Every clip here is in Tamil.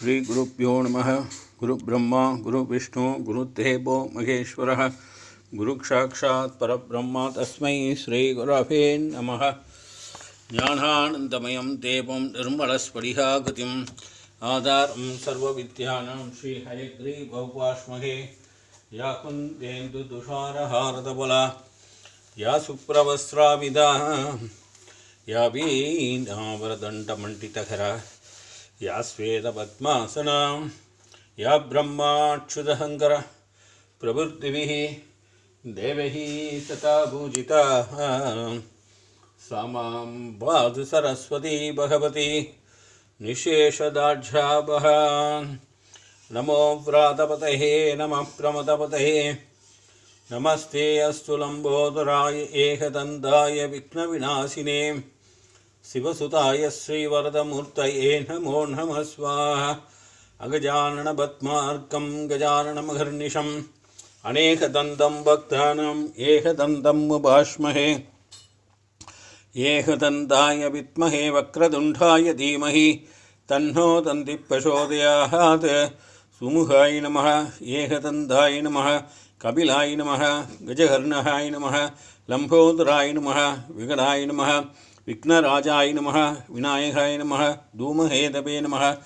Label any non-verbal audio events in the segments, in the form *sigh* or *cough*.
श्रीगुरुभ्यो नमः गुरुब्रह्मा, गुरुविष्णु, गुरुदेवो महेश्वरः। गुरुसाक्षात् परब्रह्म तस्मै श्रीगुरवे नमः। ज्ञानानन्दमयं देवं निर्मलस्फटिकागतिम् आधारं सर्वविद्यानां श्रीहयग्रीवौपाश्महे या कुन्देन्दुदुषारहारदबला या सुप्रवस्त्राविदा। या वीणावरदण्डमण्डितकरा या स्वेदपद्मासना, या ब्रह्माक्षुदहङ्कर प्रवृत्तिभिः देवैः तथा पूजिता। सा माँ सरस्वती भगवती निशेषदाढ्यापः नमो व्रातपतये नमः प्रमदपतये। नमस्ते अस्तु लम्बोदराय, एकदन्ताय विघ्नविनाशिने। शिवसुताय श्रीवरदमूर्तये नमो नमः स्वाहा अगजाननपद्मार्कं गजाननमहर्निशम् अनेकदन्तं भक्तानाम् एकदन्तम् उपाश्महे एकदन्ताय विद्महे वक्रतुण्डाय धीमहि तन्नो दन्तिप्रचोदयात् सुमुखाय नमः एकदन्ताय नमः कपिलाय नमः गजकर्णहाय नमः लम्बोदराय नमः विकटाय नमः विघ्नराजाय नमः, विनायकाय नमः धूमहेदवे नमः,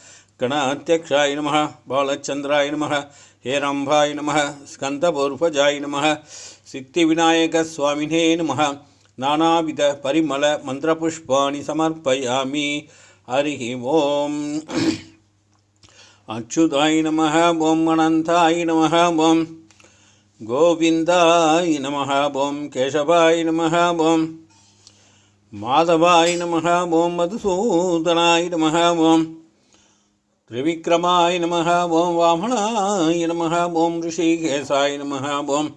गणाध्यक्षाय नमः, बालचन्द्राय नमः, हेरम्भाय नमः, स्कन्दपूर्वजाय नमः, सिद्धिविनायकस्वामिने नमः। नानाविधपरिमलमन्त्रपुष्पाणि समर्पयामि। हरिः ओम्। अच्युताय नमः ॐ अनन्ताय नमः ॐ गोविन्दाय नमः ॐ केशवाय नमः ॐ மாதவாய் நமக ஓம் மதுசூதனாய் நமக ஓம் திரிவிக்ரமாய் நமக ஓம் வாமனாய் நமக ஓம் ரிஷிகேசாய் நமக ஓம்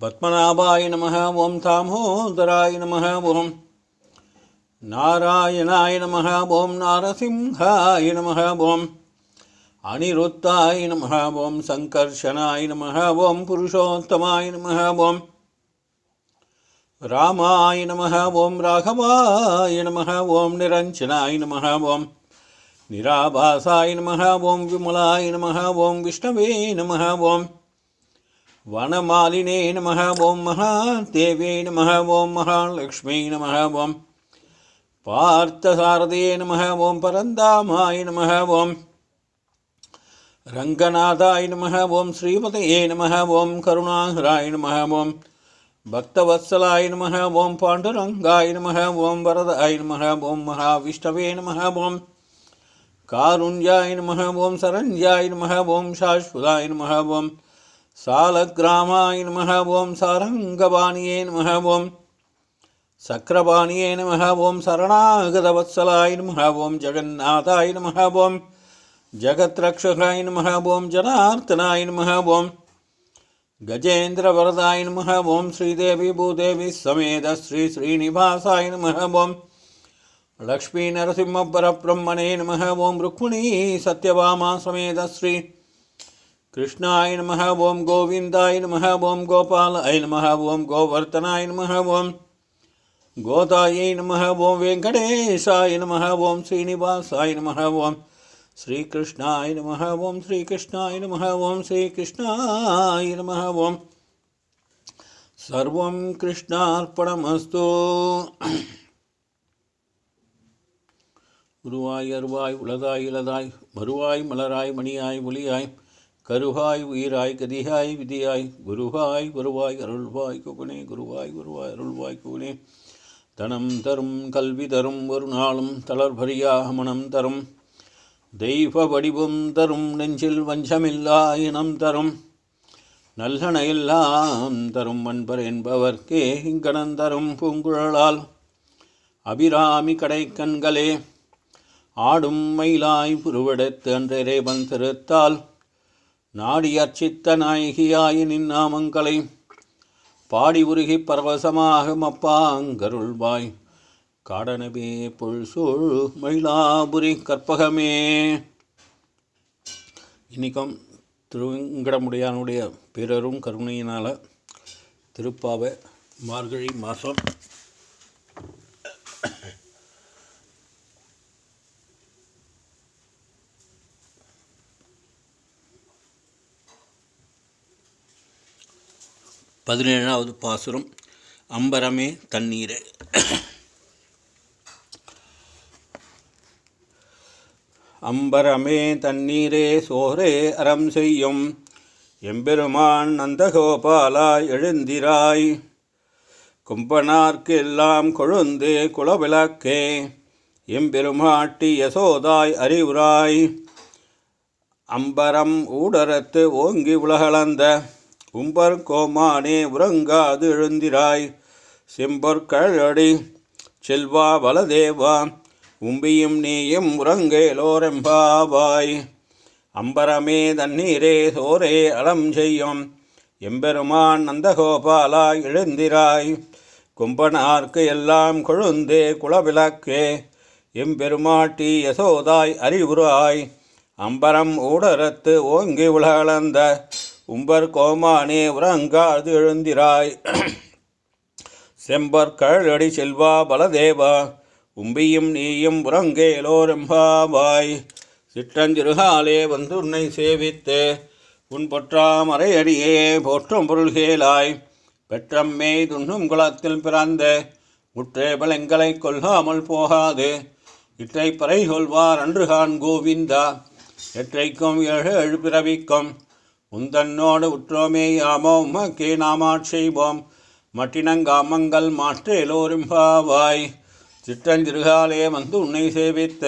பத்மநாபாய நமக ஓம் தாமோதராய நமக ஓம் நாராயணாய நமக ஓம் நாரசிம்ஹாய நமக ஓம் அனிருத்தாய நமக ஓம் சங்கர்ஷனாய நமக ஓம் புருஷோத்தமாய நமக ஓம் रामाय नमः ॐ राघवाय नमः ॐ निरञ्जनाय नमः ॐ निराभासाय नमः ॐ विमलाय नमः ॐ विष्णवे नमः ॐ वनमालिने नमः ॐ महादेवे नमः ॐ महालक्ष्मी नमः ॐ पार्थसारदे नमः ॐ परन्दामाय नमः ॐ रङ्गनाथाय नमः ॐ श्रीमतये नमः ॐ करुणाहराय नमः ॐ பக்தவத்சலாய நமக ஓம் பாண்டுரங்காய நமக ஓம் வரதாய நமக ஓம் மகாவிஷ்ணவே நமக ஓம் காருண்யாய நமக ஓம் சரண்யாய நமக ஓம் சாஸ்வதாய நமக ஓம் சாலக்கிராமாய நமக ஓம் சாரங்கபாணியே நமக ஓம் சக்கரபாணியே நமக ஓம் சரணாகதவத்சலாய நமக ஓம் ஜெகநாதாய நமக ஓம் ஜகத்ரக்ஷகாய நமக ஓம் ஜனார்த்தனாய நமக ஓம் गजेन्द्रवरदाय नमः ॐ श्रीदेवी भूदेवी समेत श्री श्रीनिवासाय नमः ॐ लक्ष्मीनरसिंहपरब्रह्मणे नमः ॐ रुक्मिणी सत्यभामा समेत श्री कृष्णाय नमः ॐ गोविन्दाय नमः ॐ गोपालाय नमः ॐ गोवर्धनाय नमः ॐ गोदायै नमः ॐ वेङ्कटेशाय नमः ॐ श्रीनिवासाय नमः ॐ ஸ்ரீகிருஷ்ணாய நம ஓம் ஸ்ரீகிருஷ்ணாய நம ஓம் ஸ்ரீகிருஷ்ணாய நம ஓம். சர்வம் கிருஷ்ணார்ப்பணமஸ்து குருவாய் அருவாய் உலதாய் இலதாய் மறுவாய் மலராய் மணியாய் ஒளியாய் கருவாய் உயிராய் கதியாய் விதியாய் குருவாய் வருவாய் அருள்வாய் குகுனே குருவாய் குருவாய் அருள்வாய் குகுனே. தனம் தரும் கல்வி தரும் ஒரு நாளும் தளர்பரியாக மனம் தரும். தெய்வ வடிவம் தரும் நெஞ்சில் வஞ்சமில்லா இனம் தரும். நல்லனையெல்லாம் தரும் அன்பர் என்பவர்க்கே இங்கணம் தரும் பூங்குழலால். அபிராமி கடைக்கண்களே ஆடும் மயிலாய் புருவெடுத்து அன்றரே வந்திருத்தால் நாடி அர்ச்சித்த நாயகியாய் நின்னாமங்களை பாடி உருகி பரவசமாக மப்பாங்கருள்வாய் காடனவே பொல் சூழ் மயிலாபுரி கற்பகமே. இன்னைக்கும் திருவங்கடமுடியானுடைய பிறரும் கருணையினால் திருப்பாவை மார்கழி மாதம் பதினேழாவது பாசுரம் அம்பரமே தண்ணீர். அம்பரமே தண்ணீரே சோரே அறம் செய்யும். எம்பெருமான் நந்தகோபாலாய் எழுந்திராய். கும்பனார்க்கெல்லாம் கொழுந்து குலவிளக்கே. எம்பெருமாட்டி யசோதாய் அறிவுராய். அம்பரம் ஊடரத்து ஓங்கி உலகளந்த. உம்பர் கோமானே உறங்காது எழுந்திராய். செம்பொற்கழடி செல்வா வலதேவா. உம்பியும் நீயும் உறங்கேலோரெம்பாவாய் அம்பரமே தண்ணீரே சோரே அலம் செய்யும். எம்பெருமான் நந்தகோபாலாய் எழுந்திராய். கும்பனார்க்கு எல்லாம் கொழுந்தே குளவிளக்கே எம்பெருமாட்டி யசோதாய் அறிவுராய் அம்பரம் ஊடரத்து ஓங்கி உலகளந்த. உம்பர் கோமானே உறங்காது எழுந்திராய். *clears throat* செம்பர் கழடி செல்வா பலதேவா. உம்பியும் நீயும் உறங்கேலோரெம்பாவாய் சிற்றஞ்சிறுகாலே வந்து உன்னை சேவித்து. உன் பொற்றாமரை அடியே போற்றும் பொருள்கேளாய் பெற்றம்மே துண்ணும் குளத்தில் பிறந்த. முற்றே பலங்களை கொல்லாமல் போகாது. இற்றை பறை சொல்வார் அன்று கான் கோவிந்தா. எற்றைக்கும் ஏழு ஏழு பிறவிக்கும். உந்தன்னோடு உற்றோமே யாமோ உமக்கே நாமாட் செய்வோம் மட்டினங்காமங்கள் மாற்றேலோரிம்பாவாய் சிற்றஞ்சிறுகாலே வந்து உன்னை சேவித்த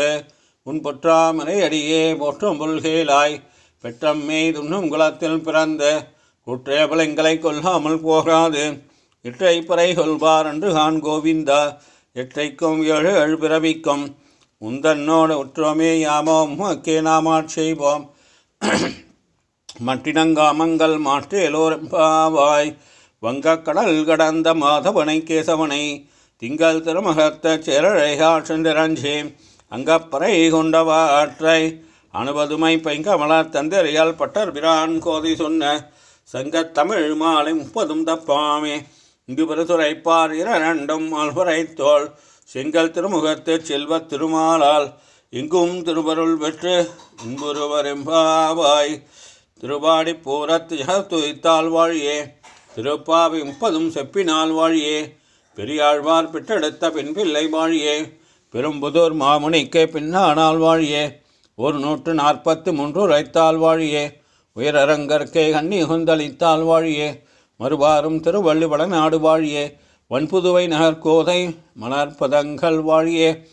உன் பொற்றாமரை அடியே போற்றும் புல்கேலாய் பெற்றம்மே துண்ணும் குலத்தில் பிறந்த குற்றேபலங்களை கொல்லாமல் போகாது. இற்றை பறை கொள்வார் என்று கான் கோவிந்தா எற்றைக்கும் ஏழு ஏழு பிறவிக்கும். உந்தன்னோடு உற்றோமே யாமோ உமக்கே நாமாட் செய்வோம். மட்டினங்காமங்கள் மாற்றேலோரம்பாவாய் வங்கக்கடல் கடந்த மாதவனை கேசவனை திங்கள் திருமகத்த சேரழைகா சென்றரஞ்சே அங்கப்பறை கொண்டவாற்றை அனுபதுமை பைங்கமலர் தந்தரியால் பட்டர் பிரான் கோதை சொன்ன சங்கத்தமிழ் மாலை முப்பதும் தப்பாமே. இங்கு பெருதுரைப்பார் இரண்டும் அல்புரைத்தோள் செங்கல் திருமுகத்து செல்வத் திருமாலால் இங்கும் திருபருள் பெற்று இன்புருவரெம்பாவாய். திருவாடி பூரத்து துய்த்தால் வாழியே திருப்பாவி முப்பதும் செப்பினால் வாழியே. பெரியாழ்வார் பெற்றெடுத்த பின் பிள்ளை வாழியே. பெரும்புதூர் மாமுனிக்கே பின்னானால் வாழியே. ஒரு நூற்று நாற்பத்து மூன்று உரைத்தால் வாழியே. உயரரங்கற்கே கண்ணி குந்தளித்தால் வாழியே. மறுபாரும் திருவள்ளுவள நாடு வாழியே. வன்புதுவை நகர்கோதை மலர்பதங்கள் வாழியே.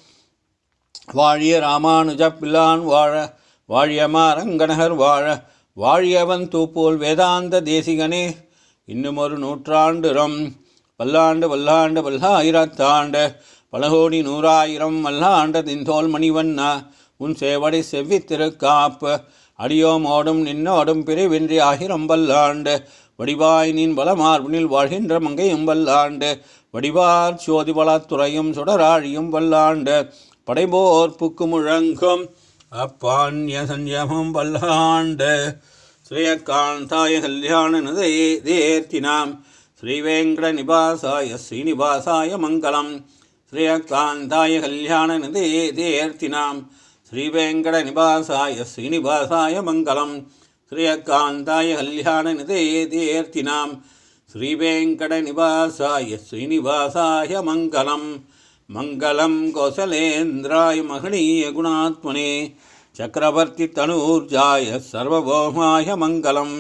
வாழிய ராமானுஜ பிள்ளான் வாழ வாழியமா ரங்கநகர் வாழ வாழியவன் தூப்போல் வேதாந்த தேசிகனே. இன்னும் ஒரு நூற்றாண்டுரம் பல்லாண்டு வல்லாண்டு வல்லாயிரத்தாண்டு. பல கோடி நூறாயிரம் வல்லாண்டு தின்தோல் மணிவண்ணா. உன் சேவடி செவ்வி திருக்காப்பு. அடியோம் ஓடும் நின்னோடும் பிரிவின்றி ஆகிரம் வல்லாண்டு. வடிவாய் நின் வளமார்பினில் வாழ்கின்ற மங்கையும் வல்லாண்டு. வடிவார் சோதி வளத்துறையும் சுடராழியும் வல்லாண்டு. படைபோர் புக்கு முழங்கும் அப்பான்ய சஞ்சமம் வல்லாண்டு. ஸ்ரீயகாந்தாய கல்யாண நதையே தேர்த்தினாம். ஸ்ரீவேங்கடநிவாசாய ஸ்ரீனிவாசாய மங்களம். ஸ்ரீயகாந்தாய கல்யாண நதையே தேர்த்தினாம் ஸ்ரீவேங்கடநிவாசாய ஸ்ரீனிவாசாய மங்களம். ஸ்ரீயகாந்தாய கல்யாண நதையே தேர்த்தினாம் ஸ்ரீவேங்கடநிவாசாய ஸ்ரீனிவாசாய மங்களம். மங்களம் கோசலேந்திராய மகனீய குணாத்மனே. சக்கரவர்த்தி தனூர்ஜாய சர்வபௌமாய மங்களம்.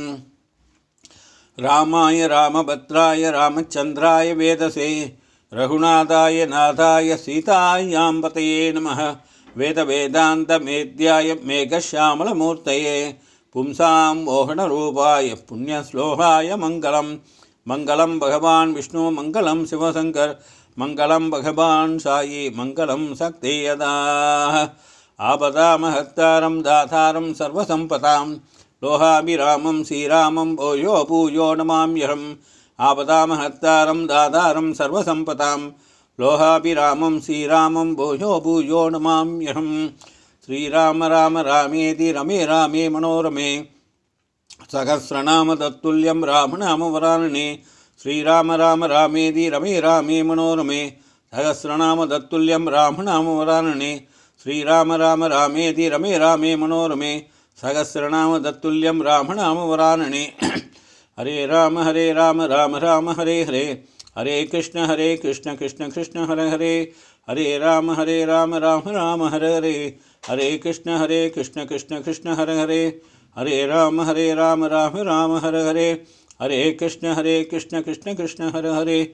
ராமாய ராமபத்ராய ராமச்சந்திராய வேதசே ரகுநாதாய நாதாய சீதாயாம்பதையே நம வேத வேதாந்த மேத்யாய மேகஷாமலமூர்த்தயே பும்சாம் மோகனரூபாய புண்ணியஸ்லோகாய மங்களம். மங்களம் பகவான் விஷ்ணு மங்களம் சிவசங்கர் மங்களம் பகவான் சாயி மங்களம் சக்தியதா. ஆபதாமஹத்தாரம் தாதாரம் சர்வசம்பதாம். లోహామి రామం శ్రీరామం భోజో పూజో నమామ్యహం. ఆపదామహత్తారం దాదారం సర్వసంపదాం లోహాపి రామం శ్రీరామం భోజో భూజో నమామ్యహం. శ్రీరామ రామ రామేతి రమే రామే మనోరమే. సహస్రనామ తత్తుల్యం రామనామవరాణనే శ్రీరామ రామ రామేది రమే రామే మనోరమే. సహస్రనామ దత్తుల్యం రామనామవరాణనే శ్రీరామ రామ రామేది రమే రామే మనోరమే. सहस्रनाम तत्ल्यम रामनाम नाम हरे राम हरे राम राम राम, हरे हरे। हरे कृष्ण हरे कृष्ण कृष्ण कृष्ण, हरे हरे। हरे राम हरे राम राम राम, हरे हरे। हरे कृष्ण हरे कृष्ण कृष्ण कृष्ण, हरे हरे। हरे राम हरे राम राम राम, हरे हरे। हरे कृष्ण हरे कृष्ण कृष्ण कृष्ण, हरे हरे।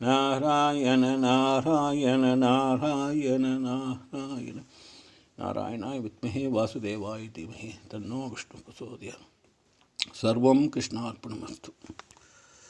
नारायण नारायण नारायण नारायण नारायणाय विद्महे वासुदेवाय धीमहि तन्नो विष्णु प्रसोदय सर्वं कृष्णार्पणमस्तु